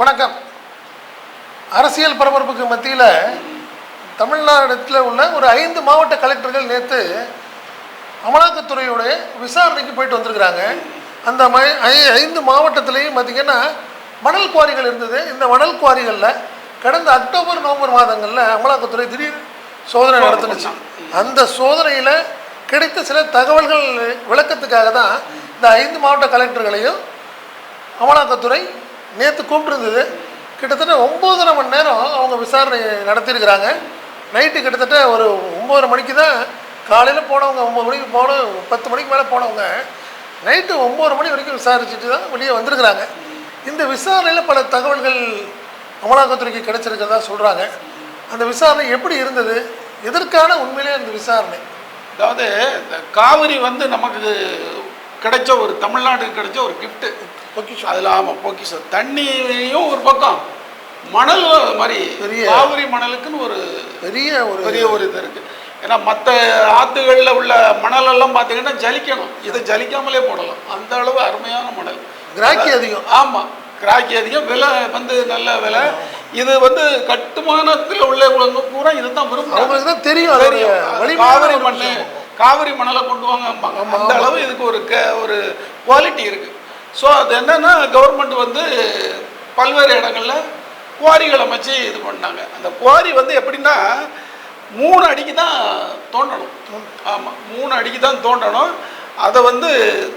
வணக்கம். அரசியல் பரபரப்புக்கு மத்தியில் தமிழ்நாட்டில் உள்ள ஒரு ஐந்து மாவட்ட கலெக்டர்கள் நேற்று அமலாக்கத்துறையுடைய விசாரணைக்கு போயிட்டு வந்திருக்கிறாங்க. அந்த ஐ- ஐந்து மாவட்டத்திலையும் பார்த்திங்கன்னா மணல் குவாரிகள் இருந்தது. இந்த மணல் குவாரிகளில் கடந்த அக்டோபர் நவம்பர் மாதங்களில் அமலாக்கத்துறை திடீர் சோதனை நடத்துனுச்சு. அந்த சோதனையில் கிடைத்த சில தகவல்கள் விளக்கத்துக்காக தான் இந்த ஐந்து மாவட்ட கலெக்டர்களையும் அமலாக்கத்துறை நேற்று கூப்பிட்டுருந்தது. கிட்டத்தட்ட ஒம்போதரை மணி நேரம் அவங்க விசாரணை நடத்தியிருக்கிறாங்க. நைட்டு கிட்டத்தட்ட ஒரு ஒம்பதரை மணிக்கு தான் காலையில் போனவங்க ஒம்பது மணிக்கு போன பத்து மணிக்கு மேலே போனவங்க நைட்டு ஒம்பது மணி வரைக்கும் விசாரிச்சுட்டு தான் வெளியே வந்திருக்கிறாங்க. இந்த விசாரணையில் பல தகவல்கள் அமலாக்கத்துறைக்கு கிடைச்சிருக்கிறதா சொல்கிறாங்க அந்த விசாரணை எப்படி இருந்தது? எதற்கான உண்மையிலே அந்த விசாரணை? அதாவது இந்த காவிரி வந்து நமக்கு கிடைச்ச ஒரு தமிழ்நாட்டுக்கு கிடைச்ச ஒரு gift. பொக்கிஷம் அதில் ஆமாம் பொக்கிஷம் தண்ணியும் ஒரு பக்கம் மணல் மாதிரி பெரிய- காவிரி மணலுக்குன்னு ஒரு பெரிய ஒரு பெரிய ஒரு இது இருக்கு. ஏன்னா மற்ற ஆற்றுகளில் உள்ள மணல் எல்லாம் பார்த்தீங்கன்னா ஜலிக்கணும். இதை ஜலிக்காமலே போடலாம். அந்த அளவு அருமையான மணல். கிராக்கி அதிகம். ஆமாம் கிராக்கி அதிகம். விலை வந்து நல்ல விலை. இது வந்து கட்டுமானத்தில் உள்ளவங்க பூரா இதுதான் விரும்புகிறாங்க தெரியும் காவிரி மண். காவிரி மணலை கொண்டு வாங்க. அந்த அளவு இதுக்கு ஒரு க ஒரு குவாலிட்டி இருக்கு. ஸோ அது என்னன்னா கவர்மெண்ட் வந்து பல்வேறு இடங்கள்ல குவாரிகள் அமைச்சு இது பண்ணாங்க. அந்த குவாரி வந்து எப்படின்னா மூணு அடிக்கு தான் தோண்டணும். ஆமாம் மூணு அடிக்கு தான் தோண்டணும். அதை வந்து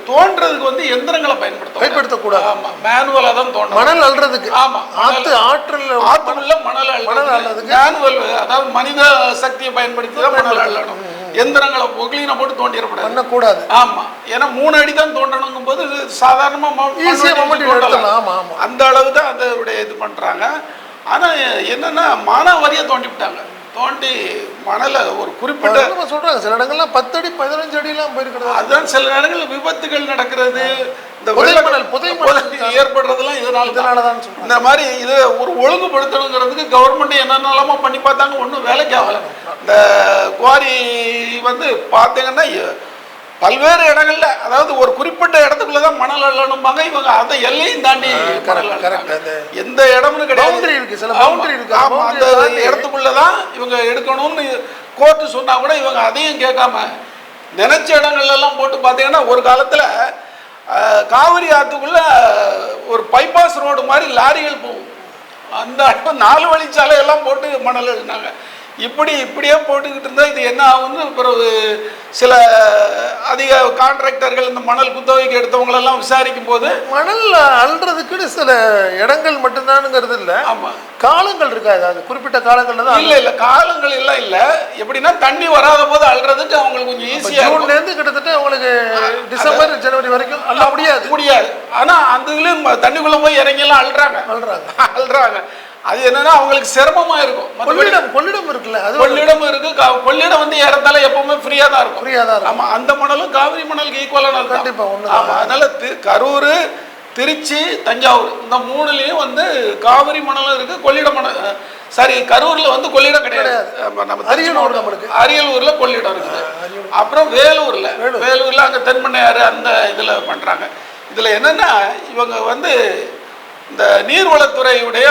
தோன்றதுக்கு வந்து எந்திரங்களை பயன்படுத்த பயன்படுத்தக்கூடாது. ஆமாம் மேனுவலாக தான் தோண்டணும். மணல் அள்ளுறதுக்கு. ஆமா, ஆத்து ஆற்றல் ஆற்றுக்குள்ள மணல் மணல் அள்ளறதுக்கு? மேனுவல் அதாவது மனித சக்தியை பயன்படுத்தி தான் மணல் அள்ளணும். எந்திரங்களை பொக்லீனை போட்டு தோண்டிடக்கூடாது. பண்ணக்கூடாது. ஆமா. ஏன்னா மூணு அடி தான் தோண்டணுங்கும் போது இது சாதாரணமா ம- ஈஸியா மண்ணு மம்முட்டி தோண்டலாம். எடுத்துடலாம். ஆமா ஆமா. அந்த அளவு தான் அதோடைய இது பண்றாங்க. ஆனா என்னன்னா மானாவாரியா தோண்டி விட்டாங்க. தோண்டி மணலை ஒரு குறிப்பிட்ட நம்ம சொல்றாங்க. சில இடங்கள்லாம் பத்து அடி பதினஞ்சு அடிலாம் போயிருக்கிறது. அதுதான் சில நேரங்களில் விபத்துகள் நடக்கிறது. இந்த புதை வெள்ள- மணல், புதை மணல் புதை ஏற்படுறதெல்லாம் இதனால தான். இதனாலதான் சொல்றாங்க. இந்த மாதிரி இது ஒரு ஒழுங்குபடுத்தணுங்கிறதுக்கு கவர்மெண்ட் என்னென்னலாமோ பண்ணி பார்த்தாங்க. ஒன்றும் வேலைக்கு ஆகலை. இந்த குவாரி வந்து பார்த்தீங்கன்னா பல்வேறு இடங்கள்ல அதாவது ஒரு குறிப்பிட்ட இடத்துக்குள்ள தான் மணல் அள்ளணும்பாங்க இவங்க அதை எல்லையும் தாண்டி எந்த இடம்னு கிடையாது. இருக்கு, சில boundary இருக்கு. அந்த இடத்துக்குள்ள தான் இவங்க எடுக்கணும்னு கோர்ட்டு சொன்னா கூட இவங்க அதையும் கேட்காம நினைச்ச இடங்கள்ல எல்லாம் போட்டு பார்த்தீங்கன்னா ஒரு காலத்துல காவிரி ஆத்துக்குள்ள ஒரு பைபாஸ் ரோடு மாதிரி லாரிகள் போகும். அந்த நாலு வழிச்சாலை எல்லாம் போட்டு மணல் எழுதினாங்க இப்படி இப்படியே போட்டுக்கிட்டு இருந்தால் இது என்ன ஆகும்னு பிறகு சில அதிக கான்ட்ராக்டர்கள் இந்த மணல் குத்தகைக்கு எடுத்தவங்களெல்லாம் விசாரிக்கும் போது மணல் அள்ளுறதுக்குன்னு சில இடங்கள் மட்டும்தானுங்கிறது இல்ல. ஆமாம் காலங்கள் இருக்காது அது குறிப்பிட்ட காலங்கள்ல தான் இல்ல இல்ல. காலங்கள் எல்லாம் இல்ல. எப்படின்னா தண்ணி வராத போது அள்ளுறதுக்கு அவங்களுக்கு கொஞ்சம் ஈஸியா ஜூன்ல இருந்து கிட்டத்தட்ட உங்களுக்கு டிசம்பர் ஜனவரி வரைக்கும் அள்ள முடியாது. முடியாது. ஆனா அந்த இதுலயும் தண்ணிக்குள்ள போய் இறங்கி எல்லாம் அள்ளுறாங்க. அள்ளுறாங்க. அள்ளுறாங்க. அது என்னன்னா அவங்களுக்கு சிரமமா இருக்கும். கொள்ளிடம் கொள்ளிடம் இருக்குல்ல அது கொள்ளிடம் இருக்கு. கொள்ளிடம் வந்து ஏறத்தால எப்பவுமே ஃப்ரீயா தான் இருக்கும். ஃப்ரீயா தான் இருக்கும். ஆமா அந்த மணலும் காவிரி மணலுக்கு ஈக்குவலான இருக்கும் கண்டிப்பா, ஒண்ணுதான். ஆமா அதனால கரூர் திருச்சி தஞ்சாவூர் இந்த மூணுலயும் வந்து காவிரி மணலும் இருக்கு கொள்ளிட மணல் சாரி கரூர்ல வந்து கொள்ளிடம் கிடையாது. நம்ம அரியலூர். நம்மளுக்கு. அரியலூர்ல கொள்ளிடம் இருக்குது. அப்புறம் வேலூர்ல. வேலூர்ல அங்க தென்மண்ணையாறு அந்த இதுல பண்றாங்க. இதுல என்னன்னா இவங்க வந்து இந்த நீர்வளத்துறையுடைய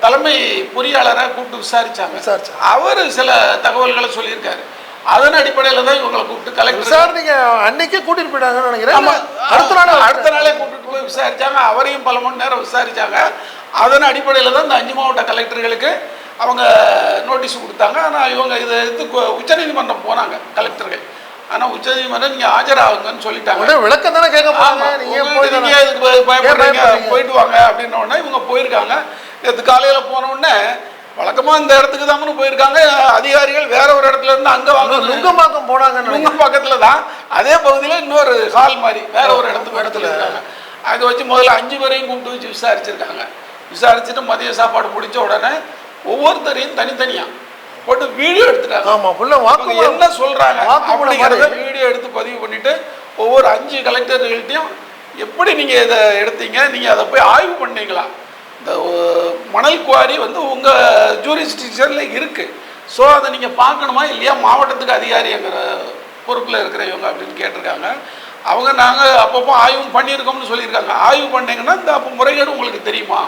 தலைமை பொறியாளரை கூப்பிட்டு விசாரிச்சாங்க. விசாரிச்சாங்க. அவர் சில தகவல்களை சொல்லியிருக்காரு. அதன் அடிப்படையில் தான் இவங்களை கூப்பிட்டு கலெக்டர் விசாரணைக்கு அன்னைக்கே கூட்டிட்டு போயிட்டாங்கன்னு நினைக்கிறேன். அடுத்த நாள் அடுத்த நாளே கூப்பிட்டு போய் விசாரிச்சாங்க. அவரையும் பல மணி நேரம் விசாரிச்சாங்க. அதன் அடிப்படையில் தான் இந்த அஞ்சு மாவட்ட கலெக்டர்களுக்கு அவங்க நோட்டீஸ் கொடுத்தாங்க. ஆனால் இவங்க இதை கு- உச்சநீதிமன்றம் போனாங்க கலெக்டர்கள். ஆனால் உச்சநீதிமன்றம் நீங்கள் ஆஜராகுங்கன்னு சொல்லிட்டாங்க. விளக்கம் தானே கேட்க ஆமா, போறாங்க நீங்க ஏன் உங்க போய் நீங்க தானே- இதுக்கு பய- பயப்படுறீங்க? பயப்படுறீங்க? போயிட்டு வாங்க அப்படின்ன உடனே இவங்க போயிருக்காங்க. நேற்று காலையில் போன உடனே வழக்கமாக இந்த இடத்துக்கு தாங்கன்னு போயிருக்காங்க. அதிகாரிகள் வேற ஒரு இடத்துல இருந்து அங்கே வாங்க நுங்கம்பாக்கம் போனாங்கன்னு நினைக்கிறேன். உங்க பக்கத்துல தான் அதே பகுதியில் இன்னொரு ஹால் மாதிரி வேற ஒரு இடத்துக்கு இடத்துல. இருக்காங்க அதை வச்சு முதல்ல அஞ்சு பேரையும் கூப்பிட்டு வச்சு விசாரிச்சிருக்காங்க. விசாரிச்சுட்டு மதிய சாப்பாடு முடிச்ச உடனே ஒவ்வொருத்தரையும் தனித்தனியா போட்டு வீடியோ எடுத்துட்டாங்க. ஆமா ஃபுல்லா வாக்குமூலம் என்ன சொல்றாங்க? அப்படிங்கிறத. வீடியோ எடுத்து பதிவு பண்ணிட்டு ஒவ்வொரு அஞ்சு கலெக்டர்கள்ட்டையும் எப்படி நீங்க இதை எடுத்தீங்க? நீங்க அதை போய் ஆய்வு பண்ணீங்களா? இந்த மணல் குவாரி வந்து உங்க ஜூரிஸ்டிக்ஷன்ல இருக்கு. ஸோ அதை நீங்க பார்க்கணுமா இல்லையா? மாவட்டத்துக்கு அதிகாரிங்கிற பொறுப்பில் இருக்கிறவங்க அப்படின்னு கேட்டிருக்காங்க. அவங்க நாங்கள் அப்பப்போ ஆய்வு பண்ணியிருக்கோம்னு சொல்லியிருக்காங்க. ஆய்வு பண்ணீங்கன்னா இந்த அப்போ முறைகேடு உங்களுக்கு தெரியுமா?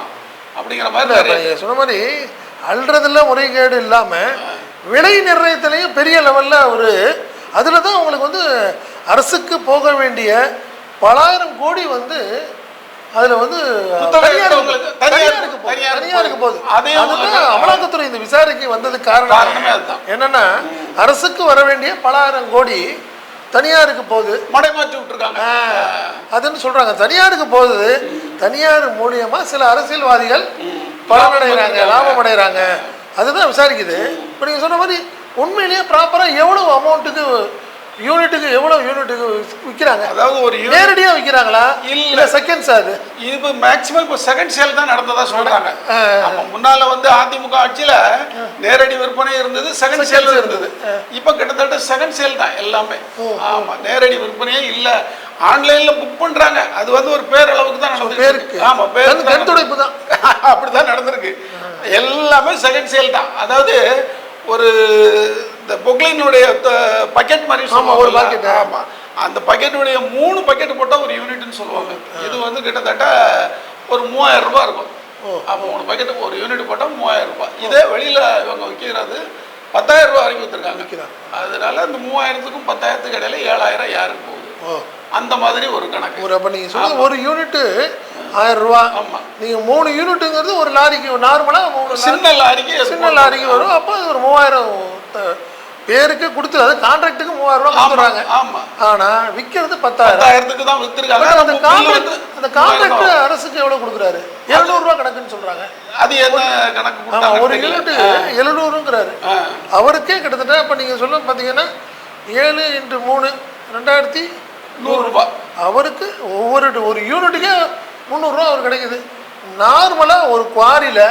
அப்படிங்கிற மாதிரி சொன்ன மாதிரி அல்றதுல முறைகேடு இல்லாம விலை நிர்ணயத்திலையும் பெரிய லெவல்ல ஒரு அதுல தான் உங்களுக்கு வந்து அரசுக்கு போக வேண்டிய பலாயிரம் கோடி வந்து அதுல வந்து தனியாருக்கு போகுது. அதுதான் அமலாக்கத்துறை இந்த விசாரணைக்கு வந்ததுக்கு காரணமே. என்னன்னா அரசுக்கு வர வேண்டிய பலாயிரம் கோடி தனியாருக்கு போகுது. மடைமாற்றி விட்டுருக்காங்க. அதுன்னு சொல்றாங்க. தனியாருக்கு போகுது. தனியார் மூலியமா சில அரசியல்வாதிகள் பலனடைகிறாங்க லாபம் அடைகிறாங்க அதுதான் விசாரிக்குது. இப்போ நீங்க சொன்ன மாதிரி உண்மையிலேயே ப்ராப்பரா எவ்வளவு அமௌண்ட்டுக்கு யூனிட்டுக்கு எவ்வளவு யூனிட்டுக்கு விற்கிறாங்க அதாவது ஒரு யூனிட் நேரடியா விற்கிறாங்களா இல்ல. செகண்ட்ஸ் அது? இது மேக்சிமம் இப்போ செகண்ட் சேல் தான் நடந்ததா சொல்றாங்க. ஆ. அப்ப முன்னால வந்து அதிமுக ஆட்சியில நேரடி விற்பனை இருந்தது செகண்ட் சேல் இருந்தது. இப்போ கிட்டத்தட்ட செகண்ட் சேல் தான் எல்லாமே. ஆமா நேரடி விற்பனையே இல்ல. ஆன்லைன்ல புக் பண்றாங்க. அது வந்து ஒரு பேரளவுக்கு தான் நடந்திருக்கு பேருக்கு. ஆமா கண் பேருக்கு கண் துடைப்பு தான். அப்படிதான் நடந்திருக்கு. எல்லாமே செகண்ட் சேல் தான். அதாவது ஒரு இந்த பொக்லினுடைய பக்கெட் மாதிரி ஒரு சொல்லுவாங்கல்ல? bucket. ஆமா. அந்த பக்கெட்டுடைய மூணு பக்கெட் போட்டா ஒரு யூனிட்னு சொல்லுவாங்க. இது வந்து கிட்டத்தட்ட ஒரு மூவாயிரம் ரூபாய் இருக்கும். அப்போ மூணு பக்கெட் ஒரு யூனிட் போட்டா மூவாயிரம் ரூபாய். இதே வெளியில இவங்க விற்கிறது பத்தாயிரம் ரூபாய் வரைக்கும் விக்கிறாங்க. அதனால அந்த மூவாயிரத்துக்கும் பத்தாயிரத்துக்கு இடையில ஏழாயிரம் யாருக்கு போகுது. அந்த மாதிரி ஒரு கணக்கு. ஒரு அப்ப நீங்க சொல்றது ஒரு யூனிட் ஆயிரம் ரூபா. நீங்க மூணு யூனிட்டுங்கிறது ஒரு லாரிக்கு நார்மலா மூணு சின்ன லாரிக்கு சின்ன லாரிக்கு வரும். அப்போ ஒரு மூவாயிரம் பேருக்கு கொடுத்து அது கான்ட்ராக்டுக்கு மூவாயிரம் ரூபா ஆமா கொடுத்துறாங்க ஆனா விற்கிறது பத்தாயிரம். பத்தாயிரத்துக்கு தான் வித்துருக்காங்க. அந்த கான்ட்ராக்ட் அந்த கான்ட்ராக்ட். அரசுக்கு எவ்வளவு கொடுக்குறாரு? எழுநூறு ரூபா கணக்குன்னு சொல்றாங்க. அது என்ன கணக்கு ஒரு யூனிட் எழுநூறுங்கிறாரு. அவருக்கே கிட்டத்தட்ட இப்ப நீங்க சொல்ல பாத்தீங்கன்னா ஏழு இன்ட்டு மூணு ரெண்டாயிரத்தி நூறு ரூபாய் அவருக்கு ஒவ்வொரு ஒரு யூனிட்டுக்கே முந்நூறுரூவா அவர் கிடைக்குது. நார்மலா ஒரு குவாரியில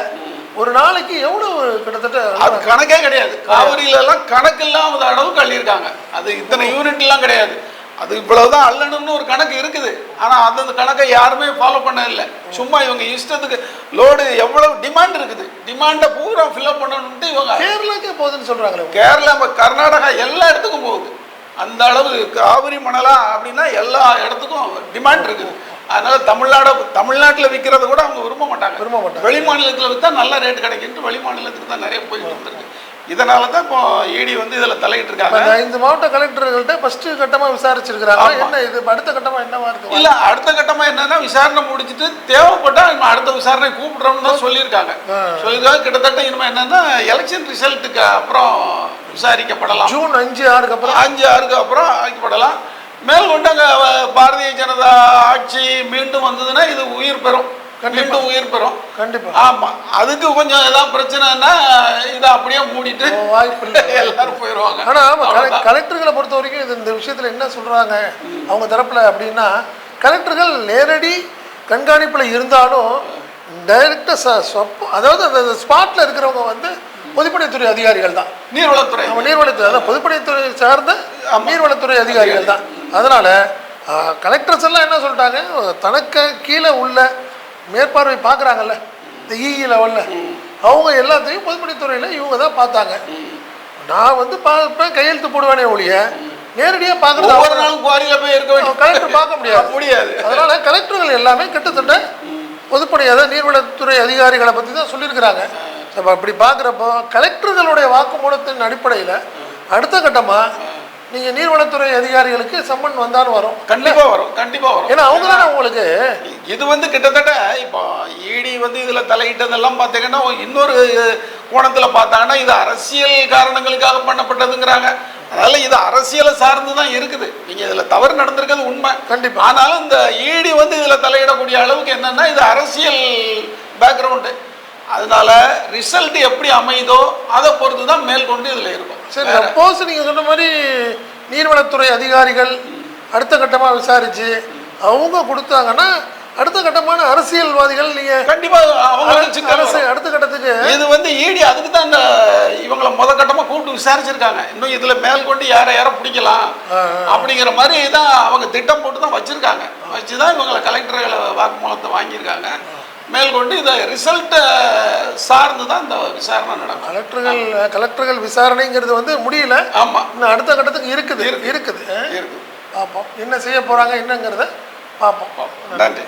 ஒரு நாளைக்கு எவ்வளவு கிட்டத்தட்ட அது கணக்கே கிடையாது. காவிரியில எல்லாம் கணக்கு இல்லாத அளவுக்கு அள்ளியிருக்காங்க. அது இத்தனை யூனிட் எல்லாம் கிடையாது. அது இவ்வளவுதான் அள்ளணும்னு ஒரு கணக்கு இருக்குது. ஆனா அந்த கணக்கை யாருமே ஃபாலோ பண்ண இல்லை சும்மா இவங்க இஷ்டத்துக்கு லோடு எவ்வளவு டிமாண்ட் இருக்குது. டிமாண்டை பூரா ஃபில்அப் பண்ணணும்ட்டு இவங்க கேரளாக்கே போகுதுன்னு சொல்றாங்களே கேரளா கர்நாடகா எல்லா இடத்துக்கும் போகுது. அந்த அளவு காவிரி மணலா அப்படின்னா எல்லா இடத்துக்கும் டிமாண்ட் இருக்குது. அதனால தமிழ்நாடு தமிழ்நாட்டில் விற்கிறத கூட அவங்க விரும்ப மாட்டாங்க. விரும்ப மாட்டாங்க. வெளி மாநிலத்தில் விற்றா நல்ல ரேட் கிடைக்குன்ட்டு வெளி மாநிலத்துக்கு தான் நிறைய போயிட்டு இருந்திருக்கு இதனால தான் இப்போ இடி வந்து இதில் தலையிட்டு இருக்காங்க இந்த மாவட்ட கலெக்டர்கள்ட்ட ஃபர்ஸ்ட் கட்டமா விசாரிச்சிருக்கிறாங்க. என்ன இது? அடுத்த கட்டமா என்னவா இருக்கு? இல்ல அடுத்த கட்டமா என்னன்னா விசாரணை முடிச்சிட்டு தேவைப்பட்டா இன்னும் அடுத்த விசாரணை கூப்பிடுறோம்னு தான் சொல்லியிருக்காங்க. சொல்லியிருக்காங்க கிட்டத்தட்ட இனிமே என்னன்னா எலெக்ஷன் ரிசல்ட்டுக்கு அப்புறம் விசாரிக்கப்படலாம். ஜூன் அஞ்சு ஆறுக்கு அப்புறம்? அஞ்சு ஆறுக்கு அப்புறம் ஆக்கப்படலாம். மேற்கொண்டு அங்கே பாரதிய ஜனதா ஆட்சி மீண்டும் வந்ததுன்னா இது உயிர் பெறும். மீண்டும் உயிர் பெறும். கண்டிப்பா. ஆமா. அதுக்கு கொஞ்சம் ஏதாவது பிரச்சனைன்னா இதை அப்படியே மூடிட்டு வாய்ப்பு எல்லாரும் போயிடுவாங்க ஆனா ஆமா கல- அவ்வளவுதான். கலெக்டர்களை பொறுத்த வரைக்கும் இது இந்த விஷயத்துல என்ன சொல்றாங்க அவங்க தரப்புல அப்படின்னா கலெக்டர்கள் நேரடி கண்காணிப்புல இருந்தாலும் டைரக்டா அதாவது அந்த ஸ்பாட்ல இருக்கிறவங்க வந்து பொதுப்பணித்துறை அதிகாரிகள் தான். நீர்வளத்துறை. நீர்வளத்துறை. அதான் பொதுப்பணித்துறை சார்ந்த நீர்வளத்துறை அதிகாரிகள் தான். அதனால கலெக்டர்ஸ் எல்லாம் என்ன சொல்லிட்டாங்க? தனக்கு கீழே உள்ள மேற்பார்வை பார்க்குறாங்கல்ல இந்த இஇ லெவலில் அவங்க எல்லாத்தையும் பொதுப்பணித்துறையில் இவங்க தான் பார்த்தாங்க. நான் வந்து பார்ப்பேன் கையெழுத்து போடுவேனே ஒழிய நேரடியாக பார்க்குறது ஒவ்வொரு நாளும் குவாரியில போய் இருக்க கலெக்டர் பார்க்க முடியாது. முடியாது. அதனால கலெக்டர்கள் எல்லாமே கிட்டத்தட்ட பொதுப்பணி அதாவது நீர்வளத்துறை அதிகாரிகளை பற்றி தான் சொல்லியிருக்கிறாங்க. அப்போ அப்படி பார்க்குறப்போ கலெக்டர்களுடைய வாக்குமூலத்தின் அடிப்படையில் அடுத்த கட்டமாக நீங்கள் நீர்வளத்துறை அதிகாரிகளுக்கு சம்மன் வந்தாலும் வரும். கண்டிப்பா வரும் கண்டிப்பா வரும். ஏன்னா அவங்க தானே உங்களுக்கு? இது வந்து கிட்டத்தட்ட இப்போ இடி வந்து இதுல தலையிட்டதெல்லாம் பார்த்தீங்கன்னா இன்னொரு கோணத்துல பார்த்தாங்கன்னா இது அரசியல் காரணங்களுக்காக பண்ணப்பட்டதுங்கிறாங்க. அதனால இது அரசியலை சார்ந்து தான் இருக்குது. நீங்க இதுல தவறு நடந்திருக்கிறது உண்மை. கண்டிப்பா. ஆனாலும் இந்த ஈடி வந்து இதுல தலையிடக்கூடிய அளவுக்கு என்னன்னா இது அரசியல் பேக்ரவுண்டு அதனால ரிசல்ட் எப்படி அமையுதோ அதை பொறுத்து தான் மேற்கொண்டு இதுல இருக்கும். சரி சப்போஸ் நீங்கள் சொன்ன மாதிரி நீர்வளத்துறை அதிகாரிகள் அடுத்த கட்டமாக விசாரித்து அவங்க கொடுத்தாங்கன்னா அடுத்த கட்டமான அரசியல்வாதிகள் நீங்கள் கண்டிப்பா அவங்க அரசு. அடுத்த கட்டத்துக்கு இது வந்து ஈடி அதுக்கு தான் இந்த இவங்கள முத கட்டமா கூப்பிட்டு விசாரிச்சிருக்காங்க. இன்னும் இதுல மேற்கொண்டு யாரை யாரை பிடிக்கலாம் அப்படிங்கிற மாதிரி தான் அவங்க திட்டம் போட்டு தான் வச்சிருக்காங்க. வச்சு தான் இவங்களை கலெக்டர்களை வாக்குமூலத்தை வாங்கியிருக்காங்க. மேற்கொண்டு இதை ரிசல்ட்டை சார்ந்து தான் இந்த விசாரணை நடக்கும். கலெக்டர்கள் கலெக்டர்கள் விசாரணைங்கிறது வந்து முடியல. ஆமா. இன்னும் அடுத்த கட்டத்துக்கு இருக்குது. இருக்குது. இருக்கு பார்ப்போம். என்ன செய்ய போகிறாங்க என்னங்கிறத பார்ப்போம். நன்றி.